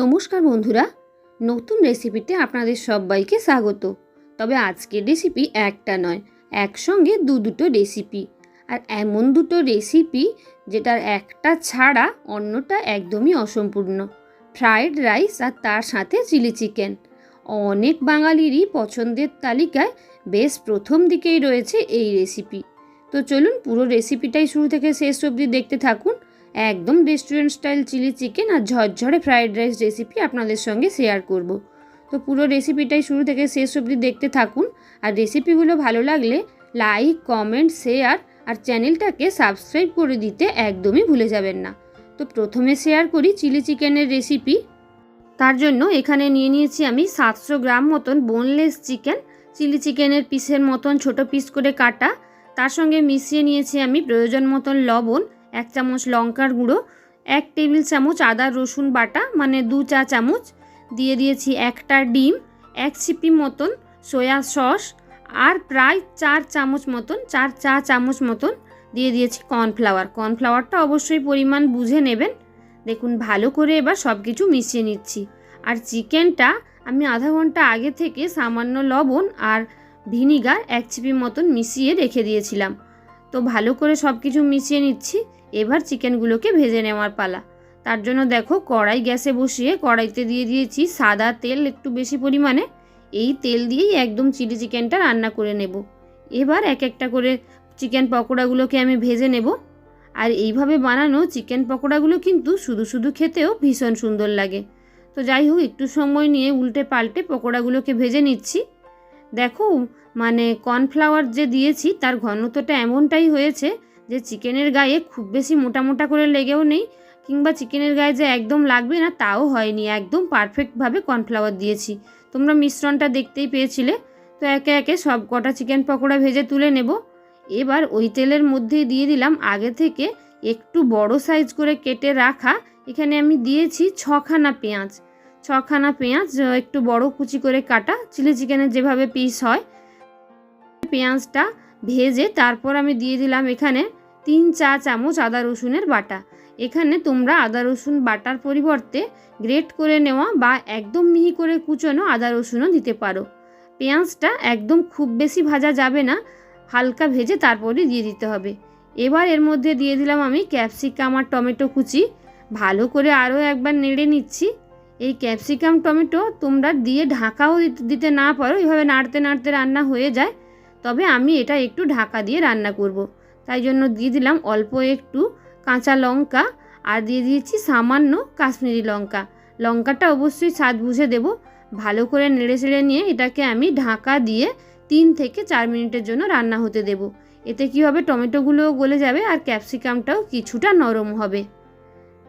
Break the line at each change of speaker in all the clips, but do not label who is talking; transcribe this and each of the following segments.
নমস্কার বন্ধুরা, নতুন রেসিপিতে আপনাদের সবাইকে স্বাগত। তবে আজকের রেসিপি একটা নয়, একসঙ্গে দু দুটো রেসিপি আর এমন দুটো রেসিপি যেটার একটা ছাড়া অন্যটা একদমই অসম্পূর্ণ। ফ্রায়েড রাইস আর তার সাথে চিলি চিকেন অনেক বাঙালিরই পছন্দের তালিকায় বেশ প্রথম দিকেই রয়েছে এই রেসিপি তো চলুন পুরো রেসিপিটাই শুরু থেকে শেষ অবধি দেখতে থাকুন। একদম রেস্টুরেন্ট স্টাইল চিলি চিকেন আর ঝরঝরে ফ্রাইড রাইস রেসিপি আপনাদের সঙ্গে শেয়ার করব। তো পুরো রেসিপিটাই শুরু থেকে শেষ অবধি দেখতে থাকুন আর রেসিপিগুলো ভালো লাগলে লাইক কমেন্ট শেয়ার আর চ্যানেলটাকে সাবস্ক্রাইব করে দিতে একদমই ভুলে যাবেন না। তো প্রথমে শেয়ার করি চিলি চিকেনের রেসিপি তার জন্য এখানে নিয়ে নিয়েছি আমি সাতশো গ্রাম মতন বোনলেস চিকেন চিলি চিকেনের পিসের মতন ছোট পিস করে কাটা। তার সঙ্গে মিশিয়ে নিয়েছি আমি প্রয়োজন মতন লবণ। এক চামচ লঙ্কার গুঁড়ো, এক টেবিল চামচ আদা রসুন বাটা মানে দু চা চামচ। দিয়ে দিয়েছি একটা ডিম, এক ছিপি মতন সয়া সস আর প্রায় চার চামচ মতন, চার চা চামচ মতন দিয়ে দিয়েছি কর্নফ্লাওয়ার। কর্নফ্লাওয়ারটা অবশ্যই পরিমাণ বুঝে নেবেন। দেখুন, ভালো করে এবার সব কিছু মিশিয়ে নিচ্ছি। আর চিকেনটা, আমি আধা ঘণ্টা আগে থেকে সামান্য লবণ আর ভিনিগার এক চিপি মতন মিশিয়ে রেখে দিয়েছিলাম। তো ভালো করে সব কিছু মিশিয়ে নিচ্ছি। এবার চিকেনগুলোকে ভেজে নেওয়ার পালা। তার জন্য দেখো, কড়াই গ্যাসে বসিয়ে কড়াইতে দিয়ে দিয়েছি সাদা তেল একটু বেশি পরিমাণে। এই তেল দিয়েই একদম চিলি চিকেনটা রান্না করে নেব। এবার এক একটা করে চিকেন পকোড়াগুলোকে আমি ভেজে নেব। আর এইভাবে বানানো চিকেন পকোড়াগুলো কিন্তু শুধু শুধু খেতেও ভীষণ সুন্দর লাগে। তো যাই হোক, একটু সময় নিয়ে উল্টে পাল্টে পকোড়াগুলোকে ভেজে নিচ্ছি। দেখো মানে কর্নফ্লাওয়ার যে দিয়েছি, তার ঘনত্বটা এমনটাই হয়েছে যে চিকেনের গায়ে খুব বেশি মোটা মোটা করে লেগেও নেই, কিংবা চিকেনের গায়ে যে একদম লাগবে না, তাও হয়নি। একদম পারফেক্টভাবে কর্নফ্লাওয়ার দিয়েছি। তোমরা মিশ্রণটা দেখতেই পেয়েছিলে। তো একে একে সব কটা চিকেন পকোড়া ভেজে তুলে নেব। এবার ওই তেলের মধ্যেই দিয়ে দিলাম আগে থেকে একটু বড় সাইজ করে কেটে রাখা। এখানে আমি দিয়েছি ছখানা পেঁয়াজ। ছখানা পেঁয়াজ একটু বড় কুচি করে কাটা। চিলি চিকেনের যেভাবে পিস হয়, পেঁয়াজটা ভেজে তারপর আমি দিয়ে দিলাম এখানে তিন চা চামচ আদা রসুনের বাটা। এখানে তোমরা আদা রসুন বাটার পরিবর্তে গ্রেট করে নেওয়া বা একদম মিহি করে কুচোনো আদা রসুনও দিতে পারো। পেঁয়াজটা একদম খুব বেশি ভাজা যাবে না, হালকা ভেজে তারপরে দিয়ে দিতে হবে। এবার এর মধ্যে দিয়ে দিলাম আমি ক্যাপসিকাম আর টমেটো কুচি। ভালো করে আরও একবার নেড়ে নিচ্ছি। এই ক্যাপসিকাম টমেটো তোমরা দিয়ে ঢাকাও দিতে না পারো এভাবে নাড়তে নাড়তে রান্না হয়ে যায়। তবে আমি এটা একটু ঢাকা দিয়ে রান্না করব। তাই জন্য দিয়ে দিলাম অল্প একটু কাঁচা লঙ্কা আর দিয়ে দিয়েছি সামান্য কাশ্মীরি লঙ্কা। লঙ্কাটা অবশ্যই স্বাদ বুঝে দেব। ভালো করে নেড়ে চেড়ে নিয়ে এটাকে আমি ঢাকা দিয়ে তিন থেকে চার মিনিটের জন্য রান্না হতে দেব। এতে কি হবে? টমেটোগুলোও গলে যাবে আর ক্যাপসিকামটাও কিছুটা নরম হবে।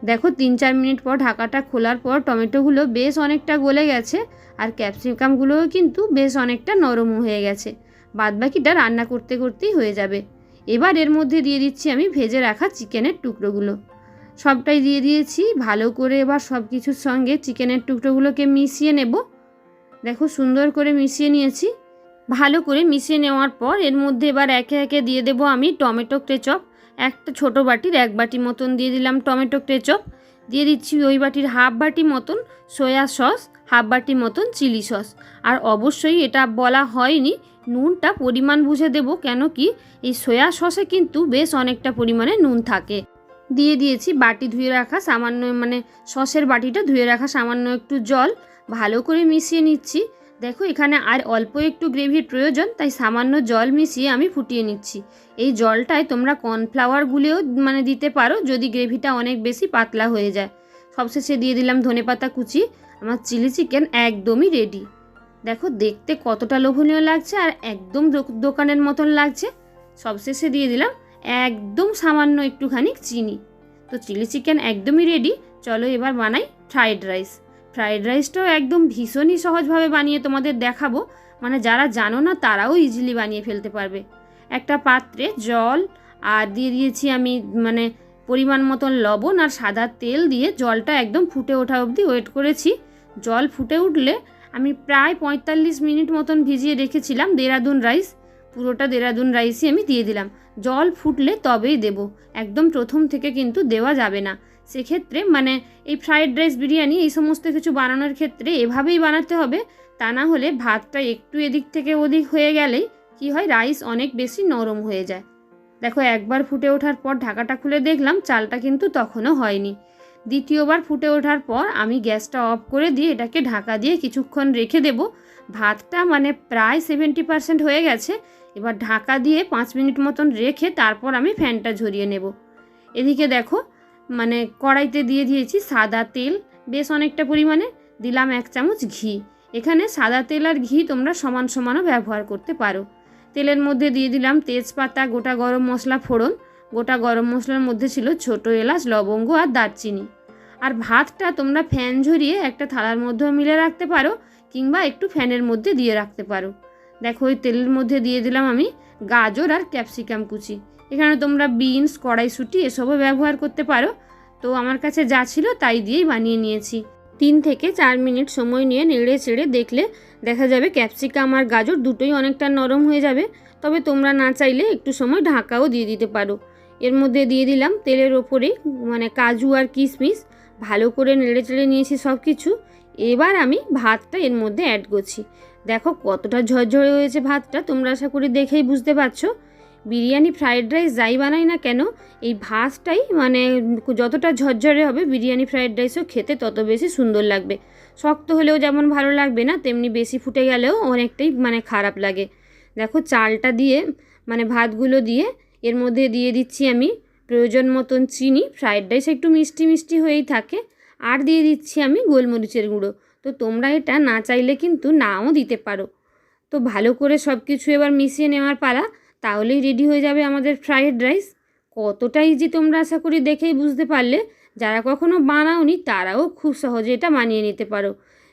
দেখো, তিন চার মিনিট পর ঢাকাটা খোলার পর টমেটোগুলো বেশ অনেকটা গলে গেছে আর ক্যাপসিকামগুলোও কিন্তু বেশ অনেকটা নরম হয়ে গেছে। বাদবাকিটা রান্না করতে করতেই হয়ে যাবে। এবার এর মধ্যে দিয়ে দিচ্ছি আমি ভেজে রাখা চিকেনের টুকরোগুলো। সবটাই দিয়ে দিয়েছি, ভালো করে এবার সব কিছুর সঙ্গে চিকেনের টুকরোগুলোকে মিশিয়ে নেব। দেখো, সুন্দর করে মিশিয়ে নিয়েছি। ভালো করে মিশিয়ে নেওয়ার পর এর মধ্যে এবার একে একে দিয়ে দেবো আমি টমেটো কেচপ। একটা ছোট বাটির এক বাটি মতন দিয়ে দিলাম টমেটো কেচপ। দিয়ে দিচ্ছি ওই বাটির হাফ বাটি মতন সয়া সস, হাফ বাটি মতন চিলি সস। আর অবশ্যই এটা বলা হয়নি, নুনটা পরিমাণ বুঝে দেব, কেন কি এই সয়া সসে কিন্তু বেশ অনেকটা পরিমাণে নুন থাকে। দিয়ে দিয়েছি বাটি ধুয়ে রাখা সামান্য মানে সসের বাটিটা ধুয়ে রাখা সামান্য একটু জল। ভালো করে মিশিয়ে নিচ্ছি। দেখো, এখানে আর অল্প একটু গ্রেভির প্রয়োজন, তাই সামান্য জল মিশিয়ে আমি ফুটিয়ে নিচ্ছি। এই জলটায় তোমরা কর্নফ্লাওয়ার গুলেও মানে দিতে পারো, যদি গ্রেভিটা অনেক বেশি পাতলা হয়ে যায়। সবশেষে দিয়ে দিলাম ধনেপাতা কুচি। আমার চিলি চিকেন একদমই রেডি। দেখো, দেখতে কতটা লোভনীয় লাগছে, আর একদম দোকানের মতন লাগছে। সবশেষে দিয়ে দিলাম একদম সামান্য একটুখানি চিনি। তো চিলি চিকেন একদমই রেডি। চলো এবার বানাই ফ্রায়েড রাইস। ফ্রায়েড রাইসটাও একদম ভীষণই সহজভাবে বানিয়ে তোমাদের দেখাবো। মানে যারা জানো না, তারাও ইজিলি বানিয়ে ফেলতে পারবে। একটা পাত্রে জল আর দিয়ে দিয়েছি আমি মানে পরিমাণ মতন লবণ আর সাদা তেল দিয়ে জলটা একদম ফুটে ওঠা অবধি ওয়েট করেছি। জল ফুটে উঠলে আমি প্রায় পঁয়তাল্লিশ মিনিট মতন ভিজিয়ে রেখেছিলাম দেরাদুন রাইস। পুরোটা দেরাদুন রাইসই আমি দিয়ে দিলাম। জল ফুটলে তবেই দেব। একদম প্রথম থেকে কিন্তু দেওয়া যাবে না। সেক্ষেত্রে মানে এই ফ্রায়েড রাইস বিরিয়ানি এই সমস্ত কিছু বানানোর ক্ষেত্রে এভাবেই বানাতে হবে। তা না হলে ভাতটা একটু এদিক থেকে ওদিক হয়ে গেলেই কি হয় রাইস অনেক বেশি নরম হয়ে যায়। দেখো, একবার ফুটে ওঠার পর ঢাকাটা খুলে দেখলাম, চালটা কিন্তু তখনও হয়নি। দ্বিতীয়বার ফুটে ওঠার পর আমি গ্যাসটা অফ করে দিয়ে এটাকে ঢাকা দিয়ে কিছুক্ষণ রেখে দেব। ভাতটা মানে প্রায় সেভেন্টি পার্সেন্ট হয়ে গেছে। এবার ঢাকা দিয়ে পাঁচ মিনিট মতন রেখে তারপর আমি ফ্যানটা ঝরিয়ে নেব। এদিকে দেখো মানে কড়াইতে দিয়ে দিয়েছি সাদা তেল, বেশ অনেকটা পরিমাণে। দিলাম এক চামচ ঘি। এখানে সাদা তেল আর ঘি তোমরা সমান সমানও ব্যবহার করতে পারো। তেলের মধ্যে দিয়ে দিলাম তেজপাতা, গোটা গরম মশলা ফোড়ন। গোটা গরম মশলার মধ্যে ছিল ছোট এলাচ, লবঙ্গ আর দারচিনি। আর ভাতটা তোমরা ফ্যান ঝরিয়ে একটা থালার মধ্যেও মিলে রাখতে পারো কিংবা একটু ফ্যানের মধ্যে দিয়ে রাখতে পারো। দেখো, ওই তেলের মধ্যে দিয়ে দিলাম আমি গাজর আর ক্যাপসিকাম কুচি। এখানে তোমরা বিনস, কড়াইশুঁটি এসবও ব্যবহার করতে পারো। তো আমার কাছে যা ছিল তাই দিয়েই বানিয়ে নিয়েছি। তিন থেকে চার মিনিট সময় নিয়ে নেড়ে চেড়ে দেখলে দেখা যাবে ক্যাপসিকাম আর গাজর দুটোই অনেকটা নরম হয়ে যাবে। তবে তোমরা না চাইলে একটু সময় ঢাকাও দিয়ে দিতে পারো। এর মধ্যে দিয়ে দিলাম তেলের ওপরে মানে কাজু আর কিশমিশ। ভালো করে নেড়ে চেড়ে নিয়েছি সব কিছু এবার আমি ভাতটা এর মধ্যে অ্যাড করছি। দেখো কতটা ঝরঝরে হয়েছে ভাতটা, তোমরা আশা করি দেখেই বুঝতে পারছ। বিরিয়ানি ফ্রাইড রাইস যাই বানাই না কেন, এই ভাতটাই মানে যতটা ঝরঝরে হবে বিরিয়ানি ফ্রাইড রাইসও খেতে তত বেশি সুন্দর লাগবে। শক্ত হলেও যেমন ভালো লাগবে না, তেমনি বেশি ফুটে গেলেও অনেকটাই মানে খারাপ লাগে। দেখো চালটা দিয়ে মানে ভাতগুলো দিয়ে, এর মধ্যে দিয়ে দিচ্ছি আমি প্রয়োজন মতন চিনি ফ্রাইড রাইস একটু মিষ্টি মিষ্টি হয়েই থাকে, আর দিয়ে দিচ্ছি আমি গোলমরিচের গুঁড়ো। তো তোমরা এটা না চাইলে কিন্তু নাও দিতে পারো। তো ভালো করে সব কিছু এবার মিশিয়ে নেওয়ার পালা তাহলেই রেডি হয়ে যাবে আমাদের ফ্রায়েড রাইস কতটা ইজি তোমরা আশা করি দেখেই বুঝতে পারলে। যারা কখনো বানাওনি, তারাও খুব সহজে এটা মানিয়ে নিতে পারো।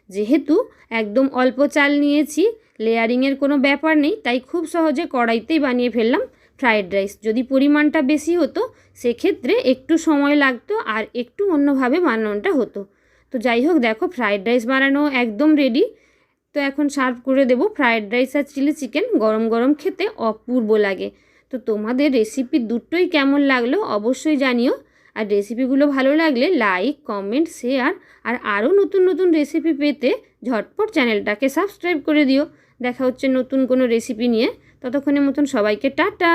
যেহেতু একদম অল্প চাল নিয়েছি লেয়ারিংয়ের কোনো ব্যাপার নেই, তাই খুব সহজে কড়াইতেই বানিয়ে ফেললাম ফ্রায়েড রাইস যদি পরিমাণটা বেশি হতো, সেক্ষেত্রে একটু সময় লাগতো আর একটু অন্যভাবে বানানোটা হতো। তো যাই হোক, দেখো ফ্রায়েড রাইস বানানো একদম রেডি তো এখন সার্ভ করে দেবো ফ্রায়েড রাইস আর চিলি চিকেন। গরম গরম খেতে অপূর্ব লাগে। তো তোমাদের রেসিপি দুটোই কেমন লাগল অবশ্যই জানিও। আর রেসিপিগুলো ভালো লাগলে লাইক কমেন্ট শেয়ার আর আরও নতুন নতুন রেসিপি পেতে ঝটপট চ্যানেলটাকে সাবস্ক্রাইব করে দিও। দেখা হচ্ছে নতুন কোনো রেসিপি নিয়ে। ততক্ষণের মতন সবাইকে টাটা।